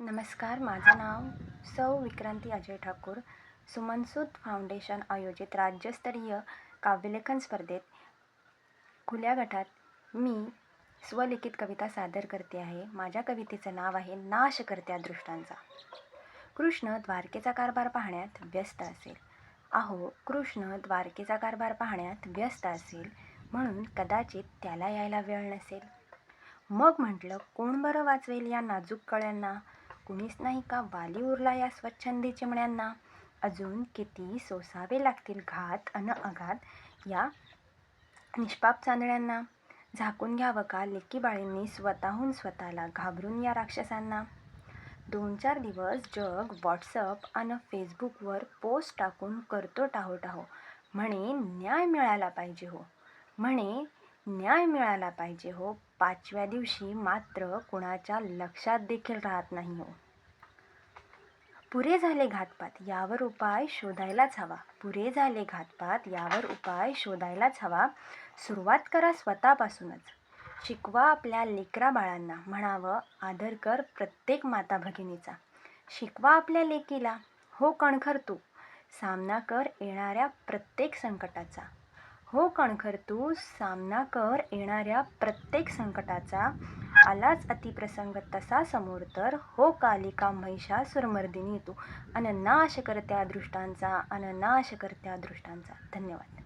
नमस्कार माझं नाव सौ विक्रांती अजय ठाकूर. सुमनसूद फाउंडेशन आयोजित राज्यस्तरीय काव्यलेखन स्पर्धेत खुल्या गटात मी स्वलिखित कविता सादर करते आहे. माझ्या कवितेचं नाव आहे नाश करत्या दृष्टांचा. कृष्ण द्वारकेचा कारभार पाहण्यात व्यस्त असेल. अहो कृष्ण द्वारकेचा कारभार पाहण्यात व्यस्त असेल म्हणून कदाचित त्याला यायला वेळ नसेल. मग म्हटलं कोण बरं वाचवेल या नाजूक कळ्यांना? कुणीच नाही का वाली उरला या स्वच्छंदी चिमण्यांना अजून किती सोसावे लागतील घात अन अघात या निष्पाप चांदण्यांना? झाकून घ्यावं का लेकी बाळींनी स्वतःहून स्वतःला घाबरून या राक्षसांना? दोन चार दिवस जग व्हॉट्सअप आणि फेसबुकवर पोस्ट टाकून करतो टाहो टाहो म्हणे न्याय मिळाला पाहिजे हो. म्हणे न्याय मिळाला पाहिजे हो. पाचव्या दिवशी मात्र कुणाच्या लक्षात देखील राहत नाही हो. पुरे झाले घातपात यावर उपाय शोधायलाच हवा. पुरे झाले घातपात यावर उपाय शोधायलाच हवा. सुरुवात करा स्वतःपासूनच. शिकवा आपल्या लेकरा बाळांना. म्हणावं आदर कर प्रत्येक माता भगिनीचा. शिकवा आपल्या लेकीला. हो कणखर तू सामना कर येणाऱ्या प्रत्येक संकटाचा. हो कणखर तू सामना कर येणाऱ्या प्रत्येक संकटाचा. आलाच अतिप्रसंग तसा समोर तर. हो कालिका महिषासुरमर्दिनी तू अननाश करत्या दृष्टांचा अननाश करत्या दृष्टांचा. धन्यवाद.